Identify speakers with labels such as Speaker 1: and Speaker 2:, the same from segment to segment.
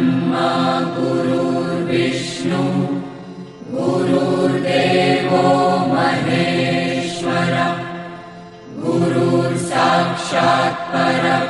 Speaker 1: ब्रह्मा गुरुर्विष्णु। गुरुर्देवो महेश्वर। गुरुर्साक्षात् परब्रह्म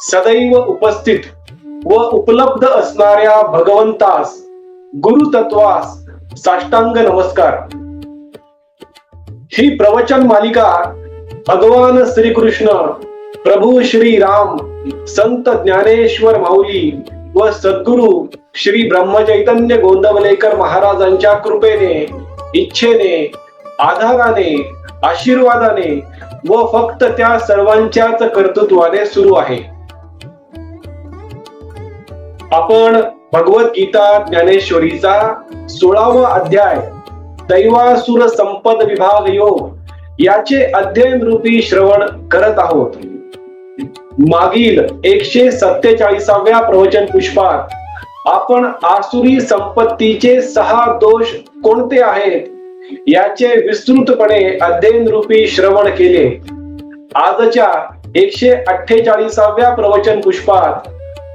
Speaker 2: सदैव उपस्थित व उपलब्ध असणाऱ्या भगवंतास गुरुतत्वास साष्टांग नमस्कार. ही प्रवचन मालिका भगवान श्रीकृष्ण प्रभू श्री राम संत ज्ञानेश्वर माऊली व सद्गुरु श्री ब्रह्मचैतन्य गोंदवलेकर महाराजांच्या कृपेने इच्छेने आधाराने आशीर्वादाने व फक्त त्या सर्वांच्याच कर्तृत्वाने सुरू आहे. आपण भगवद्गीता ज्ञानेश्वरीचा सोळावा अध्याय दैवासुर संपद विभाग योग याचे अध्ययन रूपी श्रवण करत आहोत. मागील एकशे सत्तेचाळीसाव्या प्रवचन पुष्पात आपण आसुरी संपत्तीचे सहा दोष कोणते आहेत याचे विस्तृतपणे अध्ययन रूपी श्रवण केले. आजच्या एकशे अठ्ठेचाळीसाव्या प्रवचन पुष्पात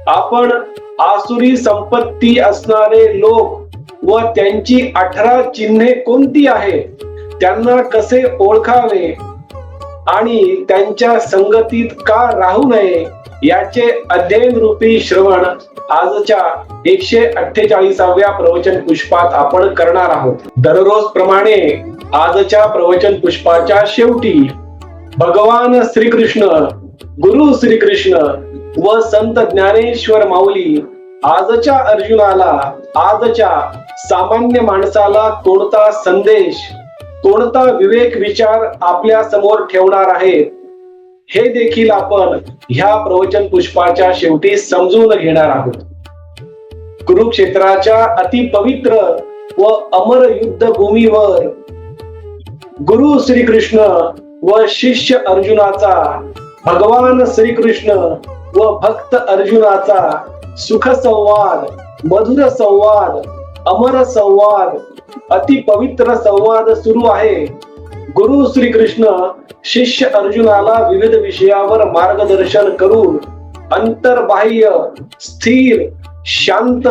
Speaker 2: आपण आसुरी संपत्ती असणारे लोक व त्यांची अठरा चिन्हे कोणती आहेत त्यांना कसे ओळखावे? आणि त्यांच्या संगतीत का राहू नये? याचे अध्ययन रूपी श्रवण आजच्या एकशे अठ्ठेचाळीसाव्या प्रवचन पुष्पात आपण करणार आहोत. दररोज प्रमाणे आजच्या प्रवचन पुष्पाच्या शेवटी भगवान श्रीकृष्ण गुरु श्रीकृष्ण व संत ज्ञानेश्वर माऊली आजच्या अर्जुनाला आजच्या सामान्य माणसाला कोणता संदेश कोणता विवेक विचार आपल्यासमोर ठेवणार आहेत हे देखील आपण ह्या प्रवचन पुष्पाच्या शेवटी समजून घेणार आहोत. कुरुक्षेत्राच्या अतिपवित्र व अमर युद्ध भूमीवर गुरु श्रीकृष्ण व शिष्य अर्जुनाचा भगवान श्रीकृष्ण व भक्त अर्जुनाचा सुख संवाद मधुर संवाद अमर संवाद अति पवित्र संवाद सुरू आहे. गुरु श्री कृष्ण शिष्य अर्जुनाला विविध विषयावर मार्गदर्शन करून अंतर्बाह्य स्थिर शांत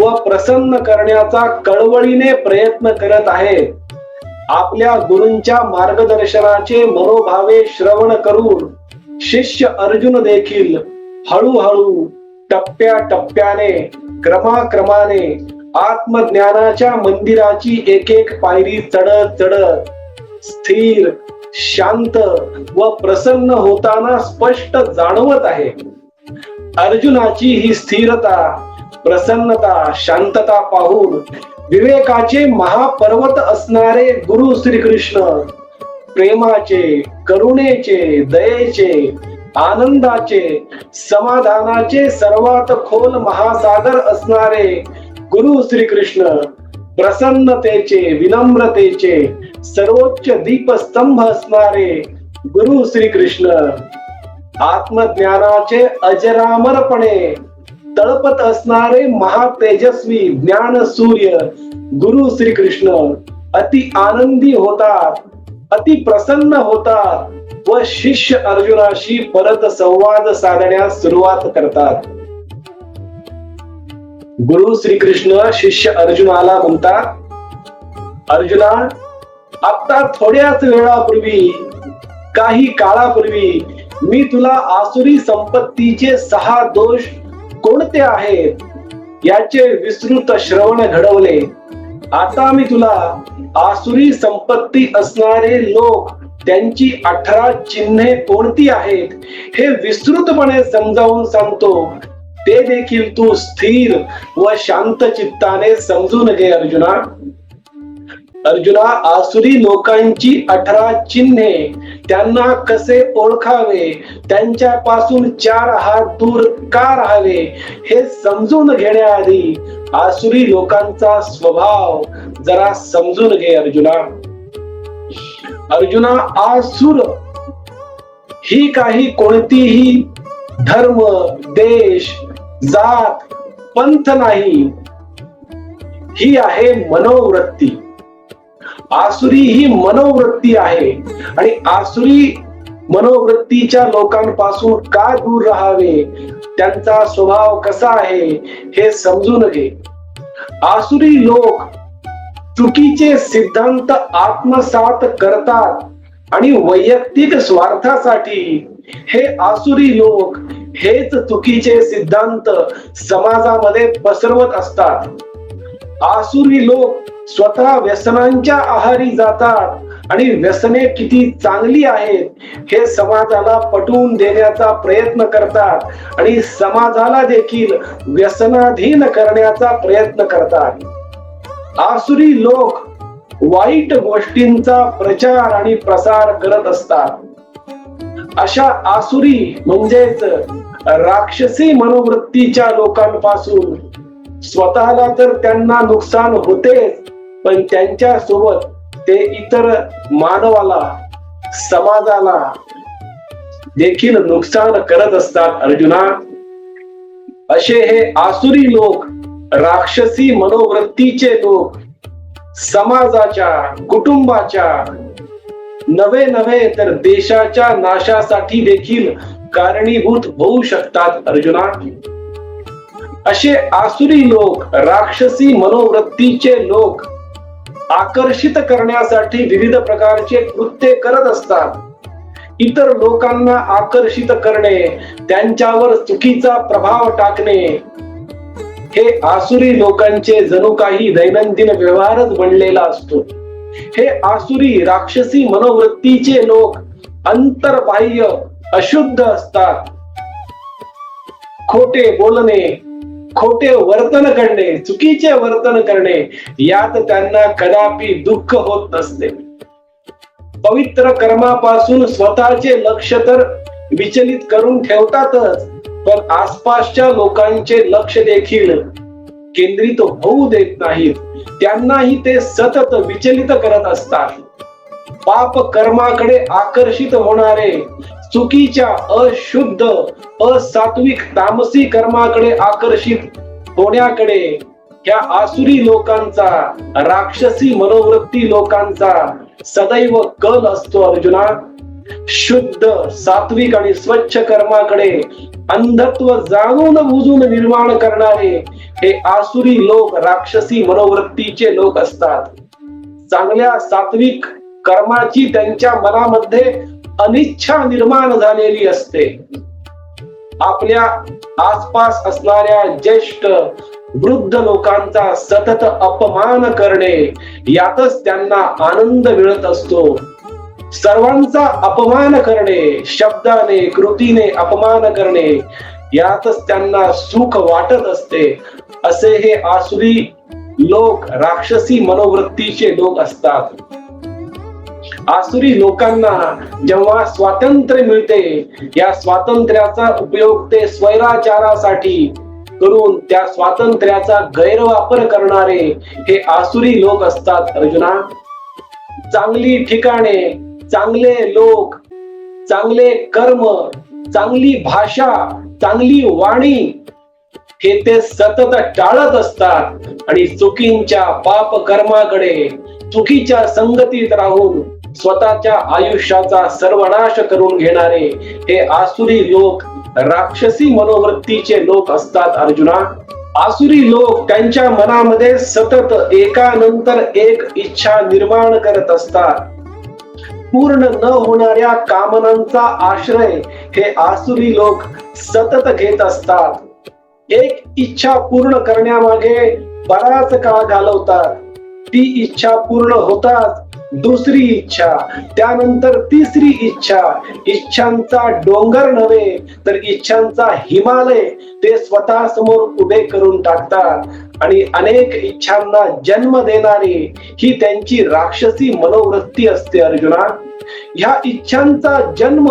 Speaker 2: व प्रसन्न करण्याचा कळवळीने प्रयत्न करत आहे. आपल्या गुरूंच्या मार्गदर्शनाचे मनोभावे श्रवण करून शिष्य अर्जुन देखील हळूहळू टप्प्या टप्प्याने क्रमाक्रमाने आत्मज्ञानाच्या मंदिराची एक एक पायरी चढत चढत स्थिर शांत व प्रसन्न होताना स्पष्ट जाणवत आहे. अर्जुनाची ही स्थिरता प्रसन्नता शांतता पाहून विवेकाचे महापर्वत असणारे गुरु श्रीकृष्ण प्रेमाचे करुणेचे दयेचे आनंदाचे समाधानाचे सर्वात खोल महासागर असणारे गुरु श्री कृष्ण प्रसन्नतेचे विनम्रतेचे सर्वोच्च दीपस्तंभ असणारे गुरु श्रीकृष्ण. आत्मज्ञानाचे अजरामरपणे तळपत असणारे महातेजस्वी ज्ञान सूर्य गुरु श्री कृष्ण अति आनंदी होतात अति प्रसन्न होतात. व शिष्य अर्जुनाशी परत संवाद साधण्यास सुरुवात करतात. गुरु श्रीकृष्ण शिष्य अर्जुनाला म्हणतात अर्जुना आता थोड्याच वेळापूर्वी काही काळापूर्वी मी तुला आसुरी संपत्तीचे सहा दोष कोणते आहेत? याचे विस्तृत श्रवण घडवले. आता मी तुला आसुरी संपत्ती असणारे लोक त्यांची अठरा चिन्हे कोणती आहेत हे विस्तृतपणे समजावून सांगतो. ते देखील तू स्थिर व शांत चित्ताने समजून घे अर्जुना. अर्जुना आसुरी लोकांची अठरा चिन्हे त्यांना कसे ओळखावे? त्यांच्यापासून चार हात दूर का राहावे? हे समजून घेण्याआधी आसुरी लोकांचा स्वभाव जरा समजून घे अर्जुना. अर्जुना आसुर. ही काही कोणतीही धर्म देश जात पंथ नाही. ही आहे मनोवृत्ती. आसुरी ही मनोवृत्ती आहे. आणि आसुरी मनोवृत्तीच्या लोकांपासून का दूर राहावे? त्यांचा स्वभाव कसा आहे? हे समजून घे. आसुरी लोक चुकीचे सिद्धांत आत्मसात करतात आणि वैयक्तिक स्वार्थासाठी हे आसुरी लोक हेच चुकीचे सिद्धांत समाजामध्ये पसरवत असतात. आसुरी लोक स्वतः व्यसनांच्या आहारी जातात आणि व्यसने किती चांगली आहेत हे समाजाला पटवून देण्याचा प्रयत्न करतात आणि समाजाला देखील व्यसनाधीन करण्याचा प्रयत्न करतात. आसुरी लोक वाईट गोष्टींचा प्रचार आणि प्रसार करत असतात. अशा आसुरी म्हणजेच राक्षसी मनोवृत्तीच्या लोकांपासून स्वतःला तर त्यांना नुकसान होतेच पण त्यांच्यासोबत ते इतर मानवाला समाजाला देखील नुकसान करत असतात अर्जुना. असे हे आसुरी लोक राक्षसी मनोवृत्तीचे लोक समाजाच्या कुटुंबाच्या नवे नवे तर देशाच्या नाशासाठी देखील कारणीभूत होऊ शकतात अर्जुना. असे आसुरी लोक राक्षसी मनोवृत्तीचे लोक आकर्षित करण्यासाठी विविध प्रकारचे कृत्य करत असतात. इतर लोकांना आकर्षित करणे त्यांच्यावर चुकीचा प्रभाव टाकणे हे आसुरी लोकांचे जणू काही दैनंदिन व्यवहारच बनलेला असतो. हे आसुरी राक्षसी मनोवृत्तीचे लोक अंतर्बाह्य अशुद्ध असतात. खोटे बोलणे खोटे वर्तन करणे चुकीचे वर्तन करणे यात त्यांना कदापि दुःख होत नसते. पवित्र कर्मापासून स्वतःचे लक्ष तर विचलित करून ठेवतातच. पण आसपासच्या लोकांचे लक्ष देखील केंद्रित होऊ देत नाहीत त्यांनाही ते सतत विचलित करत असतात. पाप कर्माकडे आकर्षित होणारे चुकीच्या अशुद्ध असात्विक तामसी कर्माकडे आकर्षित होण्याकडे ह्या आसुरी लोकांचा राक्षसी मनोवृत्ती लोकांचा सदैव कल असतो अर्जुना. शुद्ध सात्विक आणि स्वच्छ कर्माकडे अंधत्व जाणून बुजून निर्माण करणारे हे आसुरी लोक राक्षसी मनोवृत्तीचे लोक असतात. चांगल्या सात्विक कर्माची त्यांच्या मनामध्ये अनिच्छा निर्माण झालेली असते. आपल्या आसपास असणाऱ्या ज्येष्ठ वृद्ध लोकांचा सतत अपमान करणे यातच त्यांना आनंद मिळत असतो. सर्वांचा अपमान करणे शब्दाने कृतीने अपमान करणे यातच त्यांना सुख वाटत असते. असे हे आसुरी लोक राक्षसी मनोवृत्तीचे लोक असतात. आसुरी लोकांना जेव्हा स्वातंत्र्य मिळते या स्वातंत्र्याचा उपयोग ते स्वैराचारासाठी करून त्या स्वातंत्र्याचा गैरवापर करणारे हे आसुरी लोक असतात. अर्जुना चांगली ठिकाणे चांगले लोक चांगले कर्म चांगली भाषा चांगली वाणी हे ते सतत टाळत असतात. आणि चुकींच्या पाप कर्माकडे चुकीच्या संगतीत राहून स्वतःच्या आयुष्याचा सर्वनाश करून घेणारे हे आसुरी लोक राक्षसी मनोवृत्तीचे लोक असतात अर्जुना. आसुरी लोक त्यांच्या मनामध्ये सतत एकानंतर एक इच्छा निर्माण करत असतात. पूर्ण न होणाऱ्या कामनांचा आश्रय हे आसुरी लोक सतत घेत असतात. एक इच्छा पूर्ण करण्यामागे बराच काळ घालवतात. ती इच्छा पूर्ण होताच दुसरी इच्छा त्यानंतर तिसरी इच्छा. इच्छांचा डोंगर नव्हे तर इच्छांचा हिमालय. ते स्वतः समोर उभे करून टाकतात. आणि अनेक इच्छांना जन्म देणारी ही त्यांची राक्षसी मनोवृत्ती असते अर्जुना. ह्या इच्छांचा जन्म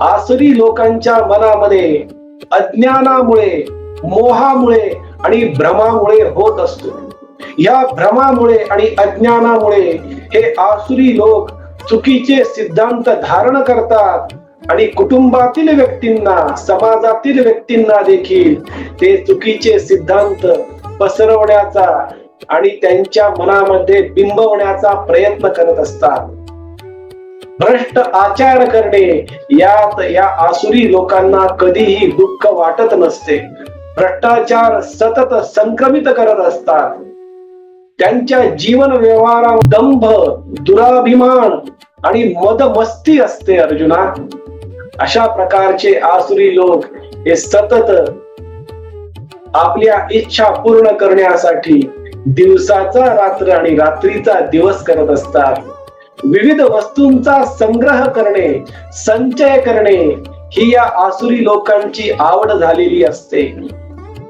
Speaker 2: आसरी लोकांच्या मनामध्ये अज्ञानामुळे मोहामुळे आणि भ्रमामुळे होत असतो. या भ्रमामुळे आणि अज्ञानामुळे हे आसुरी लोक चुकीचे सिद्धांत धारण करतात. आणि कुटुंबातील व्यक्तींना समाजातील व्यक्तींना देखील ते चुकीचे सिद्धांत पसरवण्याचा आणि त्यांच्या मनामध्ये बिंबवण्याचा प्रयत्न करत असतात. भ्रष्ट आचार करणे यात या आसुरी लोकांना कधीही दुःख वाटत नसते. भ्रष्टाचार सतत संक्रमित करत असतात. त्यांच्या जीवन व्यवहारात दंभ दुराभिमान आणि मदमस्ती असते अर्जुना. अशा प्रकारचे आसुरी लोक हे सतत आपल्या इच्छा पूर्ण करण्यासाठी दिवसाचा रात्र आणि रात्रीचा दिवस करत असतात. विविध वस्तूंचा संग्रह करणे संचय करणे ही या आसुरी लोकांची आवड झालेली असते.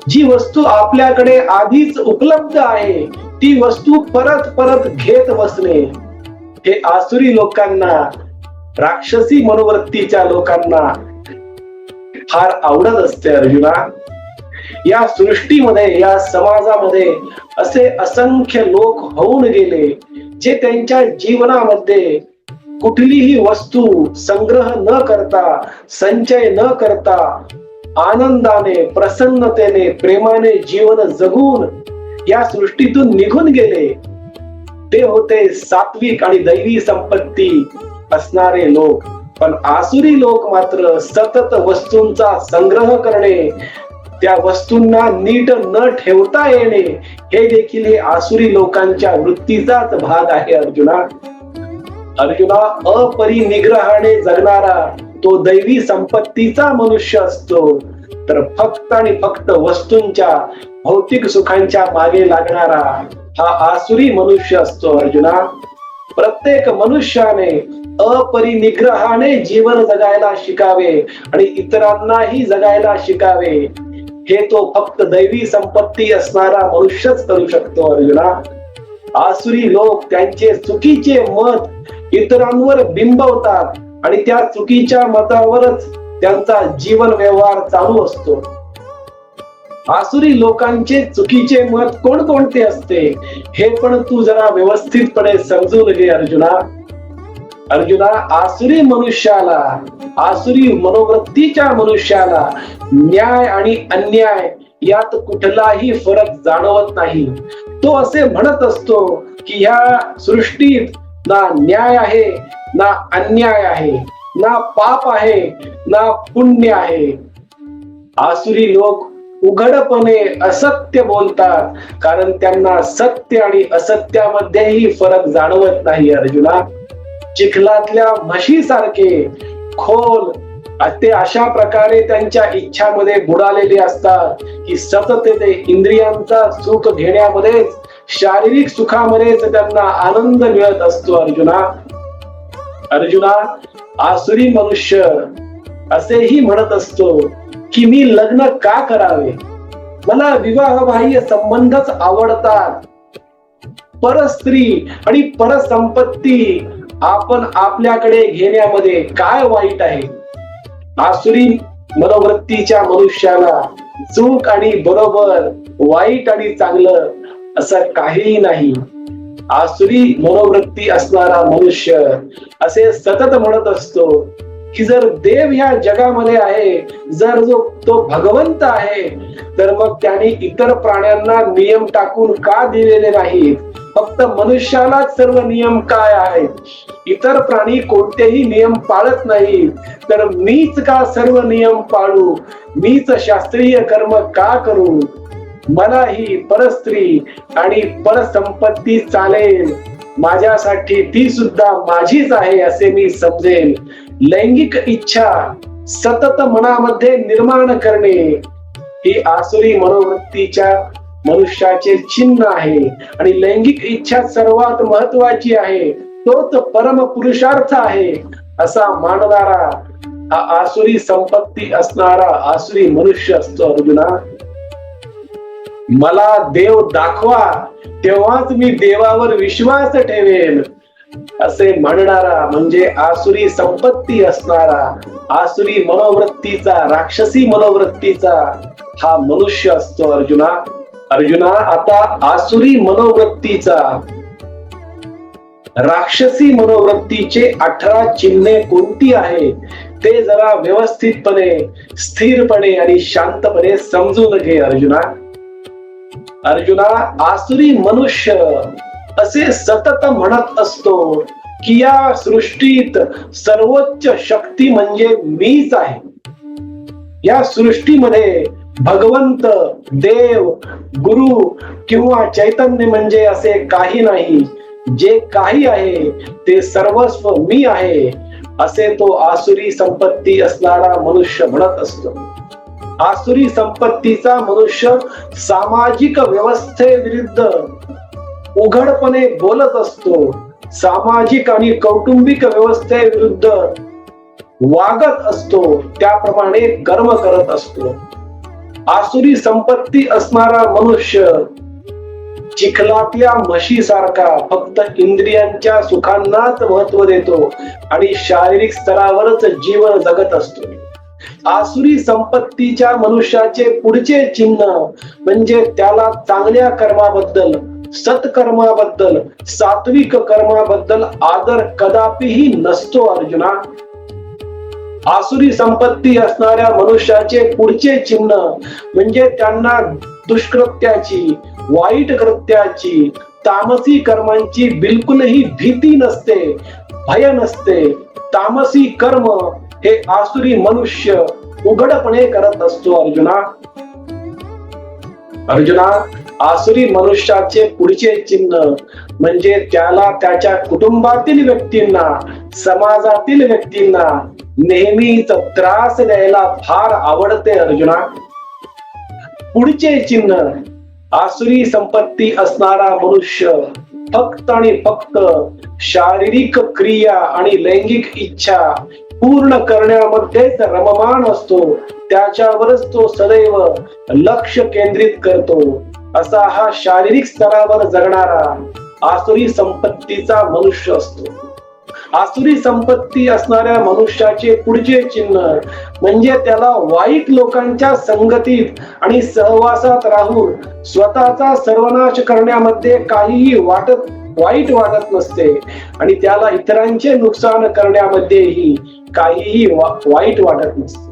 Speaker 2: जी वस्तू आपल्याकडे आधीच उपलब्ध आहे ती वस्तू परत परत घेत बसणे हे आसुरी लोकांना राक्षसी मनोवृत्तीच्या लोकांना फार आवडत असते अर्जुना. या सृष्टीमध्ये या समाजामध्ये असे असंख्य लोक होऊन गेले जे त्यांच्या जीवनामध्ये कुठलीही वस्तू संग्रह न करता संचय न करता आनंदाने प्रसन्नतेने प्रेमाने जीवन जगून या सृष्टीतून निघून गेले. ते होते सात्विक आणि दैवी संपत्ती असणारे लोक. पण आसुरी लोक मात्र सतत वस्तूंचा संग्रह करणे त्या वस्तूंना नीट न ठेवता येणे हे देखील हे आसुरी लोकांच्या वृत्तीचाच भाग आहे अर्जुना. अर्जुना अपरिनिग्रहाने जगणारा तो दैवी संपत्तीचा मनुष्य असतो. तर फक्त आणि फक्त वस्तूंच्या भौतिक सुखांच्या मागे लागणारा हा आसुरी मनुष्य असतो अर्जुना. प्रत्येक मनुष्याने अपरिनिग्रहाने जीवन जगायला शिकावे आणि इतरांनाही जगायला शिकावे. हे तो फक्त दैवी संपत्ती असणारा मनुष्यच करू शकतो अर्जुना. आसुरी लोक त्यांचे चुकीचे मत इतरांवर बिंबवतात आणि त्या चुकीच्या मतावरच त्यांचा जीवन व्यवहार चालू असतो. आसुरी लोकांचे चुकीचे मत कोणकोणते असते? हे पण तू जरा व्यवस्थितपणे समजून घे अर्जुना. अर्जुना आसुरी मनुष्याला आसुरी मनोवृत्तीच्या मनुष्याला न्याय आणि अन्याय यात कुठलाही फरक जाणवत नाही. तो असे म्हणत असतो की ह्या सृष्टीत ना न्याय आहे ना अन्याय आहे ना पाप आहे ना पुण्य आहे. आसुरी लोक उघडपणे असत्य बोलतात. कारण त्यांना सत्य आणि असत्यामध्येही फरक जाणवत नाही अर्जुना. चिखलातल्या म्हशीसारखे खोल ते अशा प्रकारे त्यांच्या इच्छामध्ये बुडालेले असतात की सतत ते इंद्रियांचा सुख घेण्यामध्येच शारीरिक सुखामध्येच त्यांना आनंद मिळत असतो अर्जुना. अर्जुना आसुरी मनुष्य असेही म्हणत असतो की मी लग्न का करावे? मला विवाह बाह्य संबंधच आवडतात. परस्त्री आणि परसंपत्ती आपण आपल्याकडे घेण्यामध्ये काय वाईट आहे? आसुरी मनोवृत्तीच्या मनुष्याला चूक आणि बरोबर वाईट आणि चांगलं असं काहीही नाही. आसुरी मनोवृत्ती असणारा मनुष्य असे सतत म्हणत असतो की जर देव ह्या जगामध्ये आहे जर जो तो भगवंत आहे तर मग त्यांनी इतर प्राण्यांना नियम टाकून का दिलेले नाहीत? फक्त मनुष्यालाच सर्व नियम काय आहेत? इतर प्राणी कोणतेही नियम पाळत नाही तर मीच का सर्व नियम पाळू? मीच शास्त्रीय कर्म का करू? मला ही परस्त्री आणि परसंपत्ती चालेल. माझ्यासाठी ती सुद्धा माझीच आहे असे मी समजेल लैंगिक इच्छा सतत मनामध्ये निर्माण करणे ही आसुरी मनोवृत्तीच्या मनुष्याचे चिन्ह आहे. आणि लैंगिक इच्छा सर्वात महत्वाची आहे. तोच परम पुरुषार्थ आहे असा मानणारा हा आसुरी संपत्ती असणारा आसुरी मनुष्य असतो अर्जुना. मला देव दाखवा तेव्हाच मी देवावर विश्वास ठेवेन. असे म्हणणारा म्हणजे आसुरी संपत्ती असणारा आसुरी मनोवृत्तीचा राक्षसी मनोवृत्तीचा हा मनुष्य असतो अर्जुना. अर्जुना आता आसुरी मनोवृत्तीचा राक्षसी मनोवृत्तीचे अठरा चिन्हे कोणती आहे ते जरा व्यवस्थितपणे स्थिरपणे आणि शांतपणे समजून घे अर्जुना. अर्जुना आसुरी मनुष्य असे सतत म्हणत असतो की या सृष्टीत सर्वोच्च शक्ती म्हणजे मीच आहे. या सृष्टीमध्ये भगवंत देव गुरु किंवा चैतन्य म्हणजे असे काही नाही. जे काही आहे ते सर्वस्व मी आहे असे तो आसुरी संपत्ती असणारा मनुष्य म्हणत असतो. आसुरी संपत्तीचा मनुष्य सामाजिक व्यवस्थेविरुद्ध उघडपणे बोलत असतो. सामाजिक आणि कौटुंबिक व्यवस्थेविरुद्ध वागत असतो. त्याप्रमाणे कर्म करत असतो. आसुरी संपत्ती असणारा मनुष्य चिखलातल्या म्हशीसारखा फक्त इंद्रियांच्या सुखांनाच महत्त्व देतो आणि शारीरिक स्तरावरच जीवन जगत असतो. आसुरी संपत्तीच्या मनुष्याचे पुढचे चिन्ह म्हणजे त्याला चांगल्या कर्माबद्दल सत्कर्माबद्दल सात्विक कर्माबद्दल आदर कदापिही नसतो अर्जुना. आसुरी संपत्ती असणाऱ्या मनुष्याचे पुढचे चिन्ह म्हणजे त्यांना दुष्कृत्याची वाईट कृत्याची तामसी कर्मांची बिलकुलही भीती नसते भय नसते. तामसी कर्म हे आसुरी मनुष्य उघडपणे करत असतो अर्जुना. अर्जुना आसुरी मनुष्याचे पुढचे चिन्ह म्हणजे त्याला त्याच्या कुटुंबातील व्यक्तींना समाजातील व्यक्तींना नेहमीच त्रास द्यायला फार आवडते अर्जुना. पुढचे चिन्ह आसुरी संपत्ती असणारा मनुष्य फक्त आणि फक्त शारीरिक क्रिया आणि लैंगिक इच्छा पूर्ण करण्यामध्येच रममान असतो. त्याच्यावरच तो सदैव लक्ष केंद्रित करतो. असा हा शारीरिक स्तरावर जगणारा आसुरी संपत्तीचा मनुष्य असतो. आसुरी संपत्ती असणाऱ्या मनुष्याचे पुढचे चिन्ह म्हणजे त्याला वाईट लोकांच्या संगतीत आणि सहवासात राहून स्वतःचा सर्वनाश करण्यामध्ये काहीही वाटत वाईट वाटत नसते आणि त्याला इतरांचे नुकसान करण्यामध्येही काहीही वा- वाईट वाटत नसते.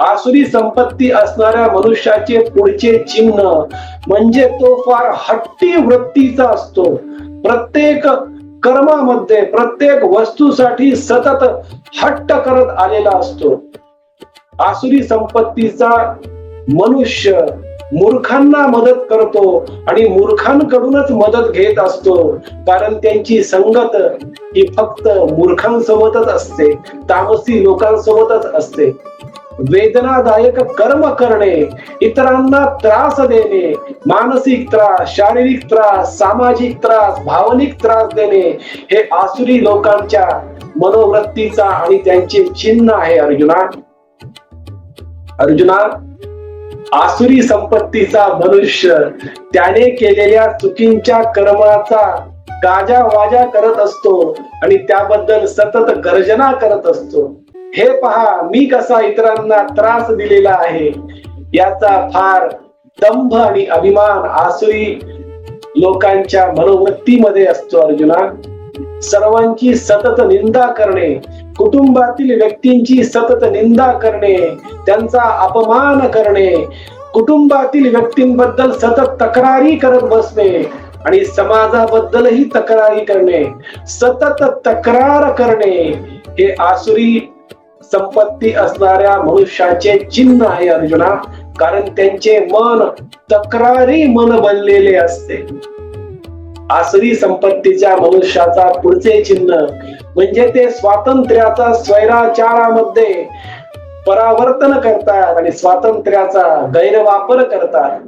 Speaker 2: आसुरी संपत्ती असणाऱ्या मनुष्याचे पुढचे चिन्ह म्हणजे तो फार हट्टी वृत्तीचा असतो. प्रत्येक कर्मामध्ये प्रत्येक वस्तूसाठी सतत हट्ट करत आलेला असतो. आसुरी संपत्तीचा मनुष्य मूर्खांना मदत करतो आणि मूर्खांकडूनच मदत घेत असतो. कारण त्यांची संगत ही फक्त मूर्खांसोबतच असते. तामसी लोकांसोबतच असते. वेदनादायक कर्म करणे इतरांना त्रास देणे मानसिक त्रास शारीरिक त्रास सामाजिक त्रास भावनिक त्रास देणे हे आसुरी लोकांच्या मनोवृत्तीचा आणि त्यांचे चिन्ह आहे अर्जुना. अर्जुना आसुरी संपत्तीचा मनुष्य त्याने केलेल्या चुकींच्या कर्माचा गाजा वाजा करत असतो आणि त्याबद्दल सतत गर्जना करत असतो. हे पहा मी कसा इतरांना त्रास दिलेला आहे? याचा फार दंभ आणि अभिमान आसुरी लोकांच्या मनोवृत्तीमध्ये असतो अर्जुना. सर्वांची सतत निंदा करणे कुटुंबातील व्यक्तींची सतत निंदा करणे त्यांचा अपमान करणे कुटुंबातील व्यक्तींबद्दल सतत तक्रारी करत बसणे आणि समाजाबद्दलही तक्रारी करणे सतत तक्रार करणे हे आसुरी संपत्ती असणाऱ्या मनुष्याचे चिन्ह आहे अर्जुना कारण त्यांचे मन तक्रारी मन बनलेले असते. आसरी संपत्तीच्या मनुष्याचा पुढचे चिन्ह. म्हणजे ते स्वातंत्र्याचा स्वैराचारामध्ये परावर्तन करतात आणि स्वातंत्र्याचा गैरवापर करतात.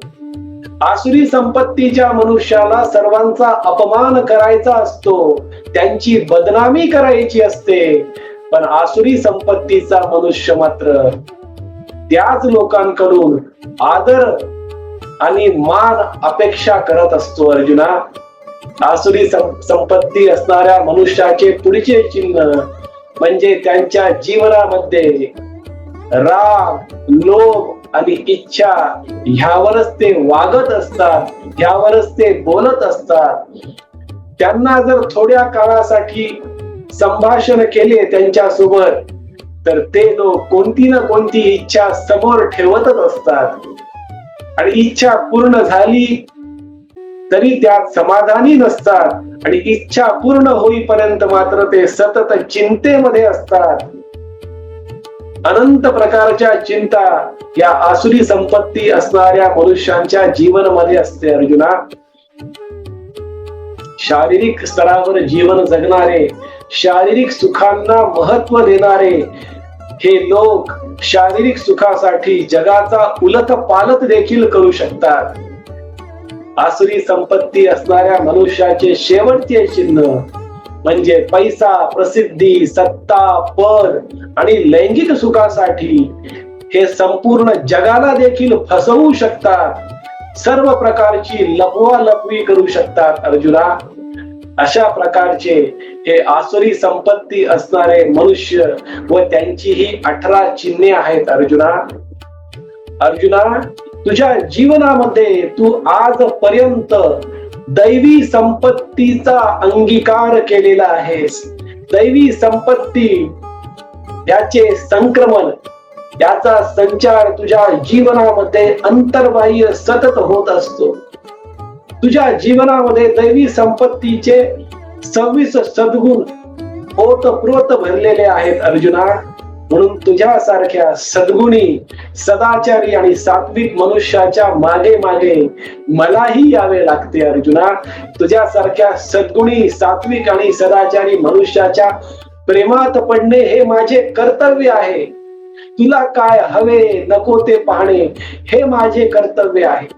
Speaker 2: आसुरी संपत्तीच्या मनुष्याला सर्वांचा अपमान करायचा असतो. त्यांची बदनामी करायची असते. पण आसुरी संपत्तीचा मनुष्य मात्र त्याच लोकांकडून आदर आणि मान अपेक्षा करत असतो अर्जुना. आसुरी सं- संपत्ती असणाऱ्या मनुष्याचे पुढचे चिन्ह म्हणजे त्यांच्या जीवनामध्ये राग लोभ आणि इच्छा ह्यावरच ते वागत असतात ह्यावरच ते बोलत असतात. त्यांना जर थोड्या काळासाठी संभाषण केले त्यांच्यासोबत तर ते लोक कोणती ना कोणती इच्छा समोर ठेवतच असतात. आणि इच्छा पूर्ण झाली तरी त्यात समाधानी नसतात आणि इच्छा पूर्ण होईपर्यंत मात्र ते सतत चिंतेमध्ये असतात. अनंत प्रकारच्या चिंता या आसुरी संपत्ती असणाऱ्या मनुष्यांच्या जीवनमध्ये असते अर्जुना. शारीरिक स्तरावर जीवन जगणारे शारीरिक सुखांना महत्त्व देणारे हे लोक शारीरिक सुखासाठी जगाचा उलत पालत देखील करू शकतात. आसुरी संपत्ती असणाऱ्या मनुष्याचे शेवटचे चिन्ह म्हणजे पैसा प्रसिद्धी सत्ता पद आणि लैंगिक सुखासाठी हे संपूर्ण जगाला देखील फसवू शकतात. सर्व प्रकारची लपवालपवी करू शकतात अर्जुना. अशा प्रकारचे हे आसुरी संपत्ती असणारे मनुष्य व त्यांची ही अठरा चिन्हे आहेत अर्जुना. अर्जुना तुझ्या जीवनामध्ये तू आजपर्यंत दैवी संपत्तीचा अंगीकार केलेला आहेस. दैवी संपत्ती याचे संक्रमण याचा संचार तुझ्या जीवनामध्ये अंतर्बाह्य सतत होत असतो. तुझ्या जीवनामध्ये दैवी संपत्तीचे सव्वीस सद्गुण ओतप्रोत भरलेले आहेत अर्जुना. म्हणून तुझ्यासारख्या सद्गुणी सदाचारी आणि सात्विक मनुष्याच्या मागे मागे मलाही यावे लागते अर्जुना. तुझ्यासारख्या सद्गुणी सात्विक आणि सदाचारी मनुष्याच्या प्रेमात पडणे हे माझे कर्तव्य आहे. तुला काय हवे नको ते पाहणे हे माझे कर्तव्य आहे.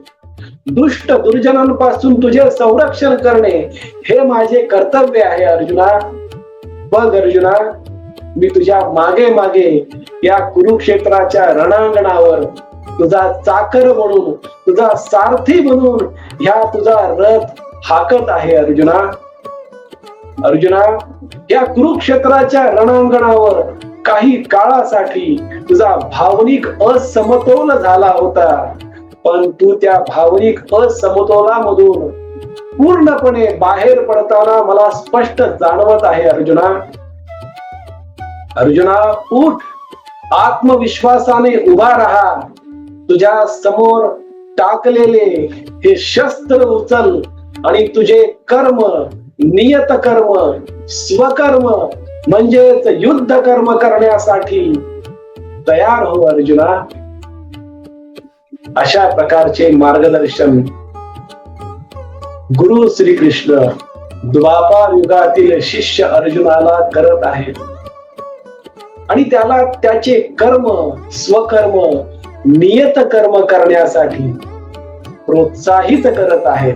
Speaker 2: दुष्ट दुर्जनांपासून तुझे संरक्षण करणे हे माझे कर्तव्य आहे अर्जुना. बघ अर्जुना. मी तुझ्या मागे मागे या कुरुक्षेत्राच्या रणांगणावर तुझा चाकर म्हणून तुझा सारथी म्हणून ह्या तुझा रथ हाकत आहे अर्जुना. अर्जुना या कुरुक्षेत्राच्या रणांगणावर काही काळासाठी तुझा भावनिक असमतोल झाला होता. पण तू त्या भावनिक असमतोलामधून पूर्णपणे बाहेर पडताना मला स्पष्ट जाणवत आहे अर्जुना. अर्जुना उठ. आत्मविश्वासाने उभा राहा. तुझ्या समोर टाकलेले हे शस्त्र उचल आणि तुझे कर्म नियत कर्म स्वकर्म म्हणजेच युद्ध कर्म करण्यासाठी तयार हो अर्जुना. अशा प्रकारचे मार्गदर्शन गुरु श्रीकृष्ण द्वापार युगातील शिष्य अर्जुनाला करत आहेत. आणि त्याला त्याचे कर्म स्वकर्म नियत कर्म करण्यासाठी प्रोत्साहित करत आहेत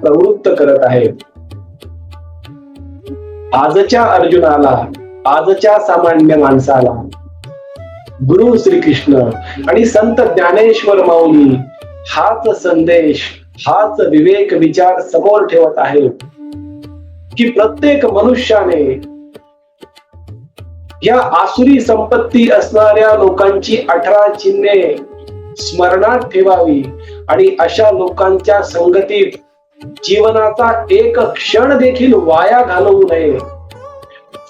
Speaker 2: प्रवृत्त करत आहेत. आजच्या अर्जुनाला आजच्या सामान्य माणसाला गुरु श्रीकृष्ण आणि संत ज्ञानेश्वर माऊली हाच संदेश हाच विवेक विचार समोर ठेवत आहेत की प्रत्येक मनुष्याने या आसुरी संपत्ती असणाऱ्या लोकांची अठरा चिन्हे स्मरणात ठेवावी आणि अशा लोकांच्या संगतीत जीवनाचा एक क्षण देखील वाया घालवू नये.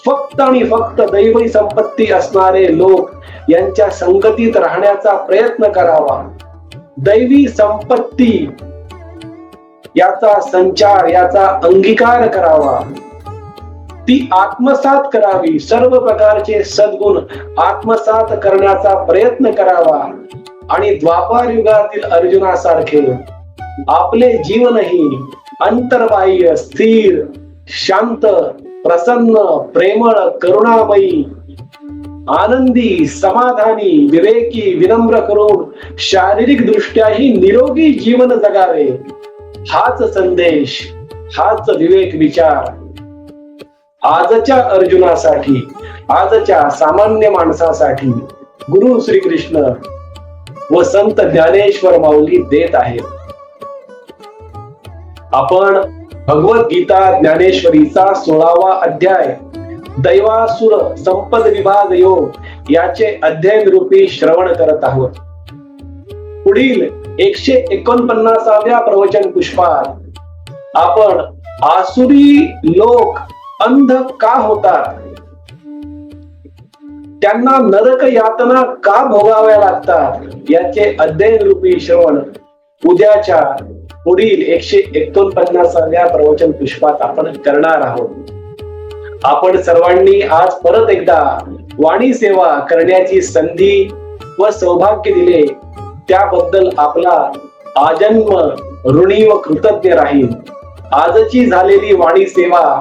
Speaker 2: फक्त आणि फक्त दैवी संपत्ती असणारे लोक यांच्या संगतीत राहण्याचा प्रयत्न करावा. दैवी संपत्ती याचा संचार याचा अंगीकार करावा. ती आत्मसात करावी. सर्व प्रकारचे सद्गुण आत्मसात करण्याचा प्रयत्न करावा. आणि द्वापार युगातील अर्जुनासारखे आपले जीवनही अंतर्बाह्य स्थिर शांत प्रसन्न प्रेमळ करुणामयी आनंदी समाधानी विवेकी विनम्र करून शारीरिक दृष्ट्याही निरोगी जीवन जगावे. हाच संदेश हाच विवेक विचार. आजच्या अर्जुनासाठी आजच्या सामान्य माणसासाठी गुरु श्रीकृष्ण व संत ज्ञानेश्वर माऊली देत आहेत. आपण भगवद्गीता ज्ञानेश्वरीचा सोळावा अध्याय दैवासुर संपद विभाग योग याचे अध्ययन रूपी श्रवण करत आहोत. पुढील एकशे एकोणपन्नासाव्या प्रवचन पुष्पात आपण आसुरी लोक अंध का होतात? त्यांना नरक यातना का भोगाव्या लागतात? याचे अध्ययन रूपी श्रवण उद्याच्या पुढील एकशे एकोणपन्नासाव्या प्रवचन पुष्पात आपण करणार आहोत. आपण सर्वांनी आज परत एकदा वाणी सेवा करण्याची संधी व सौभाग्य दिले त्याबद्दल आपला आजन्म ऋणी व कृतज्ञ राहील. आजची झालेली वाणी सेवा